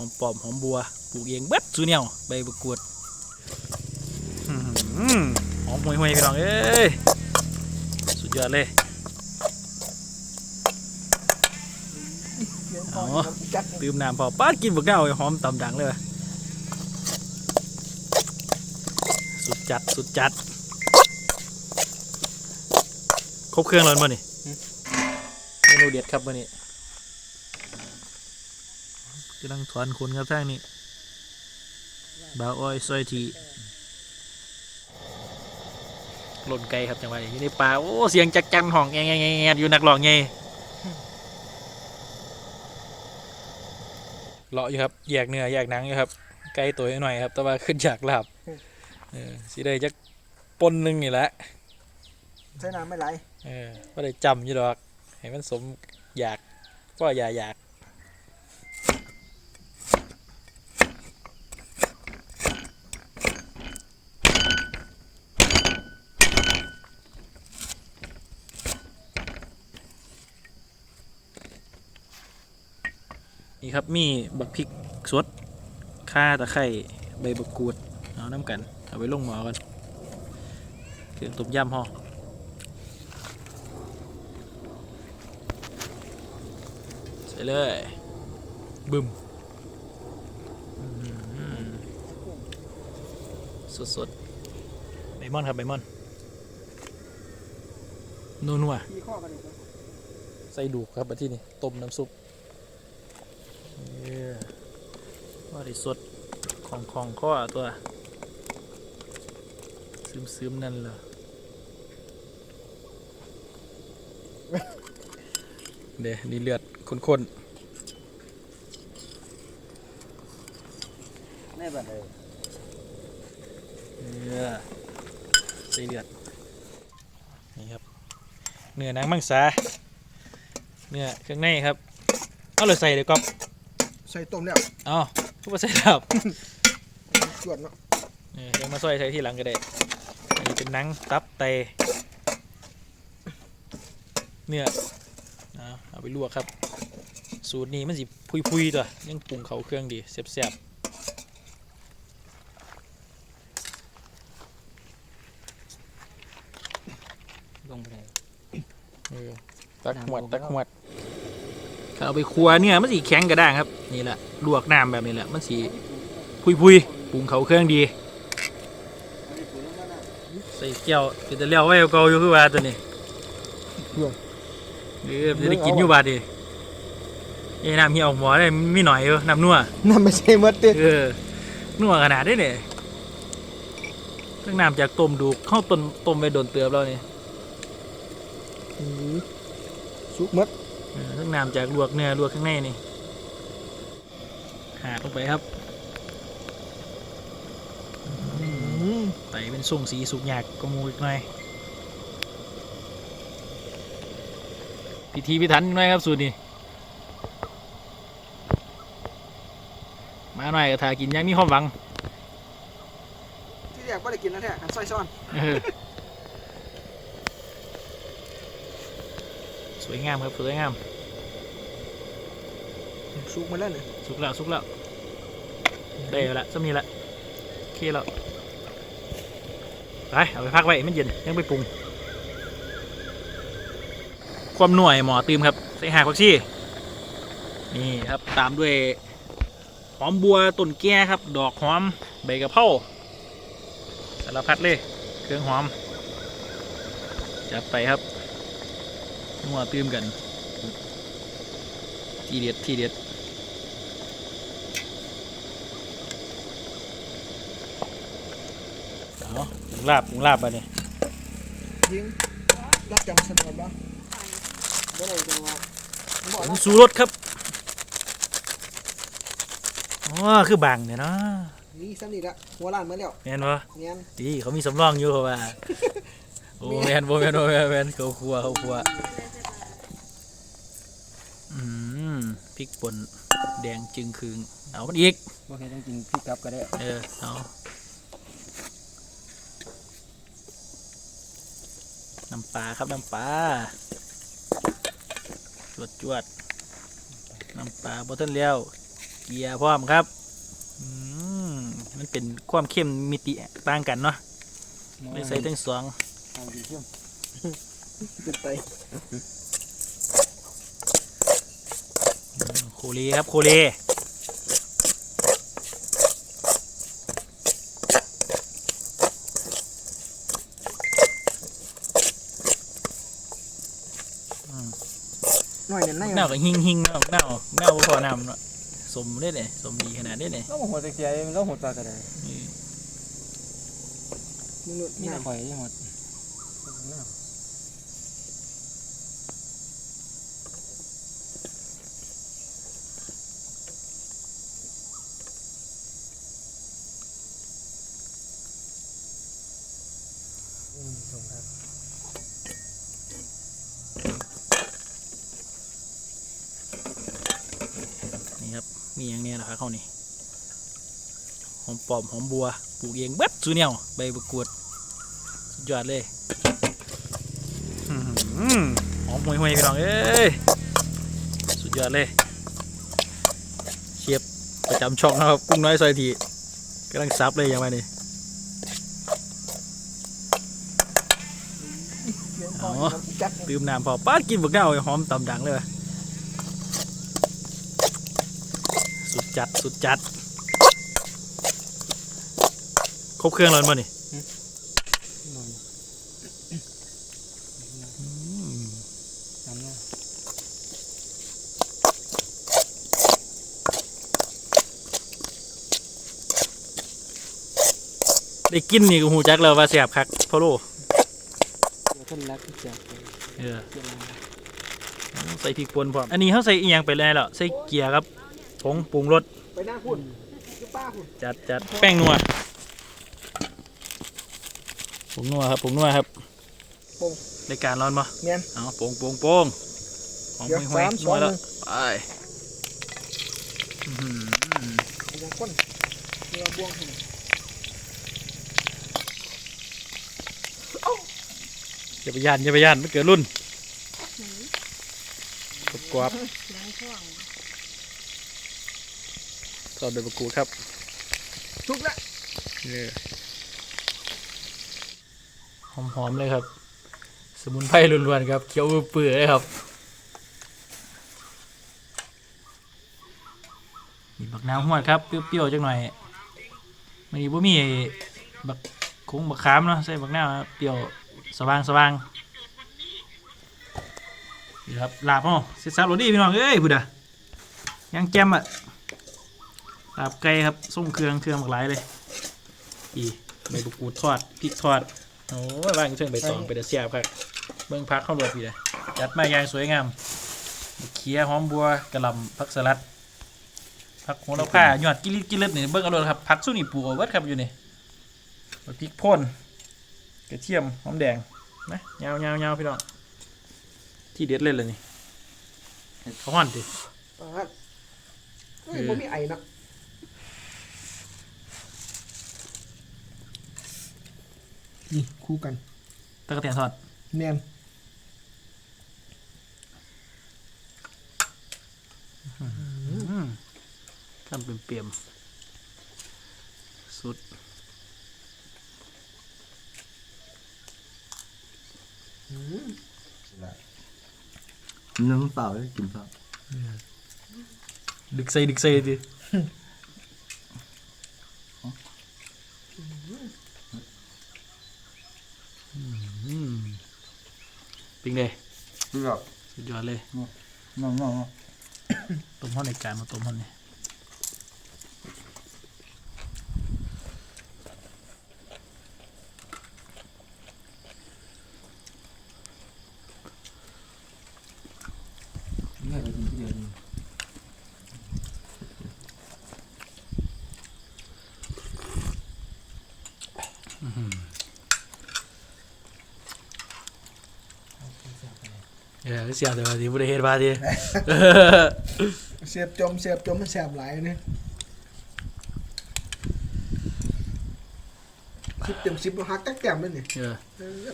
อมปอมหอมบัวปลูกเองเบิดสูแนวใบบักกวดอื้อหือหอมห่วยๆพี่น้องเอ้ยสุดยอดเลยอ๋อจัดตื่มน้ำพอป้าดกินบักเน่าหอมตำดังเลยว่ะสุดจัดสุดจัดครบเครื่องแล้วมั้นี่เมนูเด็ดครับวันนี้ กำลังถอนคนครับท่างนี้บาวอ้อยซอยทีหล่นไกลครับจังหวะนี้อยู่ในป่าโอ้เสียงจักจันห้องแงงแงงแงงอยู่นักร้องไงเลาะอยู่ครับแยกเนื้อแยกหนังอยู่ครับไกลตัวหน่อยครับ แต่ว่าขึ้นจากลาบเออสิได้จักปนหนึงนี่แหละใช้น้ำไม่ไหลเออว่าได้จำอยู่ดอกให้มันสมอยากก็อย่าอยาก นี่ครับมีบักพริกสดข่าตะไคร้ใบบักกูดเอาน้ำกัน เอาไปลงหม้อกันเครื่องต้มยำห่อใส่เลยบึมสดสดๆใบมอนครับใบมอนนัวนัวพี่ข้อกันเลยๆใส่ดูกครับมาที่นี่ต้มน้ำซุปเย้ว่า ได้สดของของข้อตัวซึมซึมๆนั่นเหรอเดี๋ยวนี่เลือดข้นๆแน่แบบเลยเนื้อใส่เลือด นี่ครับ เนื้อหนังมังสาเนื้อเครื่องในครับ เอาเลยใส่เลยก๊อฟใส่ต้มแล้วเอา ทุกใส่ดับจวดเนาะเออเดี๋ยวมาซอยใส่ที่หลังก็ได้อันนี้เป็นหนังตับไตเนื้อเอาเอาไปลวกครับ สูตรนี้มันสิพุยๆตัวยังปรุงเขาเครื่องดีแซ่บลงไปเลยๆเออตักหวดตักหวด ถ้าเอาไปครัวเนี่ยมันสีแข็งกระด้างครับนี่แหละลวกน้ำแบบนี้แหละมันสีพุยๆปรุงเขาเครื่องดี ใส่แก้วเป็นแต่เลี้ยวไว้เก่าอยู่คือว่าตัวนี้เออจะได้กินอยู่บาดดิไอ้น้ำเหี่ยวหมอได้มีหน่อยอยู่น้ำนัวน้ำไม่ใช่มดเต้เออนัวขนาดนี้เนี่ยเรื่องน้ำจากต้มดูเข้าต้มต้มไปโดนเตือบแล้วนี่สุกมด เออเรื่องน้ำจากลวกเนื้อลวกข้างในนี่หาดลงไปครับไตเป็นส่งสีสุกหยากก็มูอีกหน่อยพิธีพิถันหน่อยครับสูตรนี้มาหน่อยก็ทากินอยังมีความหวังที่แรกก็ได้กินแล้วแท้อันซอยซ้อน เออส วยงามครับสวยงามสุกมาแล้วเนี่ยสุกแล้วสุกแล้วได้แล้วละสำนีละโอเคแล้วไปเอาไปพักไว้มันเย็นยังไปปรุง ความหน่วยหมอตืมครับใส่หากผักชีนี่ครับตามด้วยหอมบัวต้นแก่ครับ ดอกหอมใบกะเพราสารพัดเลย เครื่องหอมจัดไปครับ นัวตืมกัน ทีเด็ดทีเด็ดเอาถึงลาบถึงลาบไปเนี่ยยิงรับจังสนุกบ้างไม่ได้จังว่าบอกผแล้งวสูรสครับอ๋อคือบางเนี่ยเนาะนี่สนิทละหัวล้านมาแล้วแมนวะเนียนดีเขามีสำรองอยู่เขาว่า โอ้แมนโบแมนโบแมนแมนเขาครัวเขาครัวอืมพริกป่นแดงจึงคืงเอามันอีกบ่แค่ต้องกินพริกกับก็ได้เออเอาน้ำปลาครับน้ำปลาจวดจวดน้ำปลาบอทันแล้วเกียร์พร้อมครับอืมมันเป็นความเข้มมิติต่างกันเนาะไม่ใส่ทั้งสองเอา ดีเข้มเป็นไตโคเลครับโคเลหน่อยเนี่ยนั่งเน่ากับหิงหิงเน่าเน่าเน่าบ่พอนำเนาะสมได้เลยสมดีขนาดนี้เลยก็หัวตะเกียบก็หัวปลากระไดนี่มึงนู่นมีนี่แต่ข่อยที่หัว นี่ครับ มีอย่างนี้นะครับเขานี่หอมปอมหอมบัวปลูกเองเบิดสูเนียวใบประกวดสุดยอดเลย หอมห่วยๆพี่น้องเอ้ยสุดยอดเลยเชียบประจำช่องนะครับกุ้งน้อยซอยทีกำลังซับเลยยังไงนี่อ๋อตื้มน้ำพอป้ากินบักเน่าหอมตำดังเลยสุดจัดสุดจัดครบเครื่องแล้วมั้งนี่ อืมน้ำเนาะได้กินนี่ก็หูจักแล้วว่าแสบคักพ่อโลเดี๋ยวคนรักที่จะเออเกี่ยวกับใส่พริกป่นพร้อมอันนี้เขาใส่อีหยังไปเลยแล้วใส่เกียร์ครับผงปรุงรสไปหน้าคุณคือป้าคุณจัดจัดแป้งนัวผงนัวครับผงนัวครับ รายการร้อนปะเนียนเอาโป่งโป่งโป่งของเดี๋ยวห้วยสามๆสองนัวแล้วหนึ่งไปอื้อหือยังก้นเรือบวงคุณอย่าไปย่านอย่าไปย่านมันเกิดรุ่นกรอบกรอบทอดโดยประกูดครับ ทุกละหอมๆเลยครับ สมุนไพรล้วนๆครับเคี้ยวเปื่อยๆครับมีบักน้ำหวดครับ เปรี้ยวๆจังหน่อยมันนี้บ่มีบักคงบักขามเนาะใส่บักน้ำเปรี้ยวสว่างสว่างนี่ครับลาบเนาะเสร็จสับโรดี้พี่น้องเอ้ยพุดอะยังแจ่มอะลาบไก่ครับส้มเครื่องเครื่องบักหลายเลยอีใบบุกูดทอดพริกทอด โอ้ยบ้านกูเชิงใบตองไปเดเสียบครับเบิ่งพักเข้ารวดพี่เลยจัดมาอย่างสวยงามเขียหอมบัวกระหลำผักสลัดผักโหระพายอดกิลิดกิลิดนี่เบิ่งเอาเลยครับผักสู้นี่ปลูกเอาเบิดครับอยู่นี่พริกพ่นกระเทียมหอมแดงนะยาวยาวยาวพี่น้องที่เด็ดเลยเลยนี่เขาห่อนดิป้าเฮ้ยมันมีไอ้นะ นี่คู่กันตะกะเตียนทอดเนียนอืมทำเป็นเปียมสุดน้ำเปล่าได้กินเปล่าดึกใส่ดึกใส่ดิ ปิ้งเลยเปรี้ยวสุดยอดเลยน้องน้องต้มห่อในจานมาต้มห่อนี่นี่ไปกินที่เดียวดี เออเสียบแต่ว่าดีบุได้เฮ็ดบ้าดิเสียบจมเสียบจมมันแสบหลายเนี่ยสิบเต็มสิบหักตักแต้มเลยเนี่ยเออเอ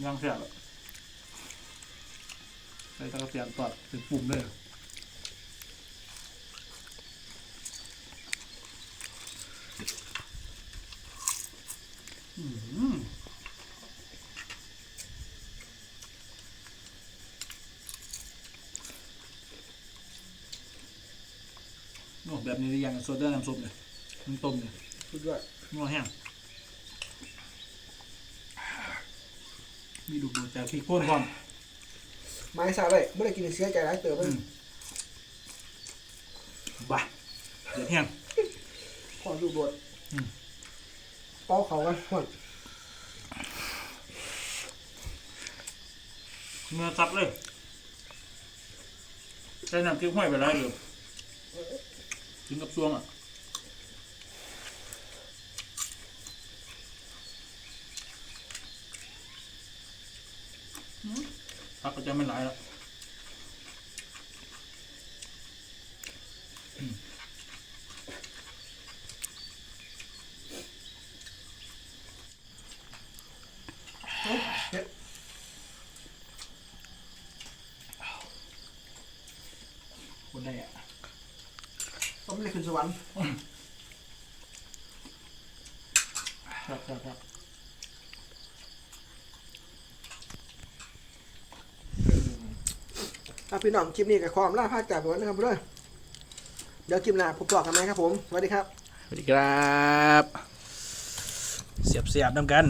อย่างเสียบใส่ตะกระเสียบตอดถึงปุ่มเลยอืม โอ้แบบนี้ได้ยังโซดาน้ำซุปเลยมันต้มเลยสุดยอดนัวแห้งมีดูดดูดจากพริกโค่นพร้อมไม้ซาเลยไม่ได้กินเสียใจร้ายเติมมันอืมบ้าเดือดแห้งขอดูบดอืม เป้าเขากันหอนเมื่อซับเลยใส่น้ำพริกห้อยไปไรเลย กินกับซวงอะอืมผักก็จะไม่หลายแล้ว คนได้อะ ต้องไม่ได้ขึ้นสวรรค์ ครับครับครับถ้าพี่น้องคลิปนี้กับความล่าพาจากผมนะครับเพื่อนเดี๋ยวคลิปหน้าผมบอกกันไหมครับผมสวัสดีครับ สวัสดีครับ เสียบเสียบน้ำกัน